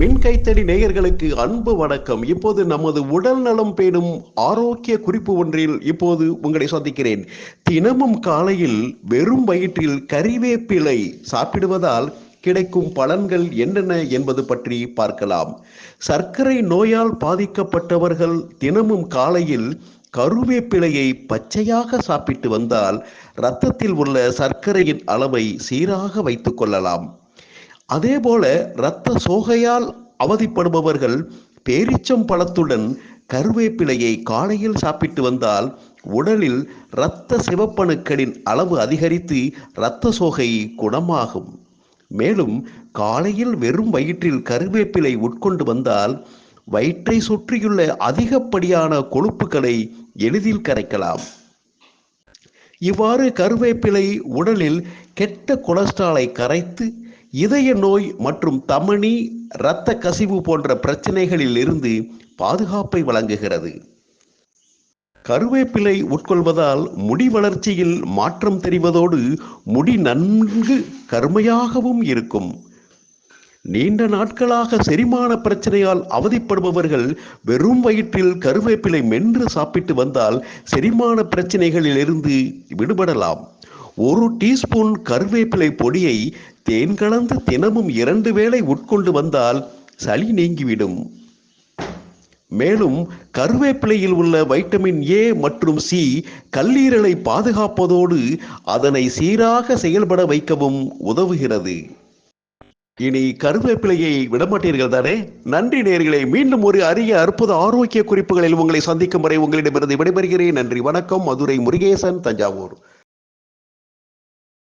மின் கைத்தடி நேயர்களுக்கு அன்பு வணக்கம். இப்போது நமது உடல் நலம் பேணும் ஆரோக்கிய குறிப்பு ஒன்றில் இப்போது உங்களை சந்திக்கிறேன். தினமும் காலையில் வெறும் வயிற்றில் கறிவேப்பிலை சாப்பிடுவதால் கிடைக்கும் பலன்கள் என்னென்ன என்பது பற்றி பார்க்கலாம். சர்க்கரை நோயால் பாதிக்கப்பட்டவர்கள் தினமும் காலையில் கருவேப்பிலையை பச்சையாக சாப்பிட்டு வந்தால் இரத்தத்தில் உள்ள சர்க்கரையின் அளவை சீராக வைத்துக் கொள்ளலாம். அதேபோல இரத்த சோகையால் அவதிப்படுபவர்கள் பேரிச்சம் பழத்துடன் கருவேப்பிலையை காலையில் சாப்பிட்டு வந்தால் உடலில் இரத்த சிவப்பணுக்களின் அளவு அதிகரித்து இரத்த சோகை குணமாகும். மேலும் காலையில் வெறும் வயிற்றில் கருவேப்பிலை உட்கொண்டு வந்தால் வயிற்றை சுற்றியுள்ள அதிகப்படியான கொழுப்புகளை எளிதில் கரைக்கலாம். இவ்வாறு கருவேப்பிலை உடலில் கெட்ட கொலஸ்ட்ராலை கரைத்து இதய நோய் மற்றும் தமனி இரத்த கசிவு போன்ற பிரச்சனைகளில் இருந்து பாதுகாப்பை வழங்குகிறது. கருவேப்பிலை உட்கொள்வதால் முடி வளர்ச்சியில் மாற்றம் தெரிவதோடு முடி நன்கு கருமையாகவும் இருக்கும். நீண்ட நாட்களாக செரிமான பிரச்சனையால் அவதிப்படுபவர்கள் வெறும் வயிற்றில் கருவேப்பிலை மென்று சாப்பிட்டு வந்தால் செரிமான பிரச்சனைகளிலிருந்து விடுபடலாம். ஒரு டீஸ்பூன் கருவேப்பிலை பொடியை தேன் கலந்து தினமும் இரண்டு வேளை உட்கொண்டு வந்தால் சளி நீங்கிவிடும். மேலும் கருவேப்பிலையில் உள்ள வைட்டமின் ஏ மற்றும் சி கல்லீரலை பாதுகாப்பதோடு அதனை சீராக செயல்பட வைக்கவும் உதவுகிறது. இனி கருவேப்பிலையை விடமாட்டீர்கள் தானே? நன்றி நேர்களை. மீண்டும் ஒரு அரிய அற்புத ஆரோக்கிய குறிப்புகளில் உங்களை சந்திக்கும் வரை உங்களிடமிருந்து விடைபெறுகிறேன். நன்றி வணக்கம். மதுரை முருகேசன் தஞ்சாவூர்.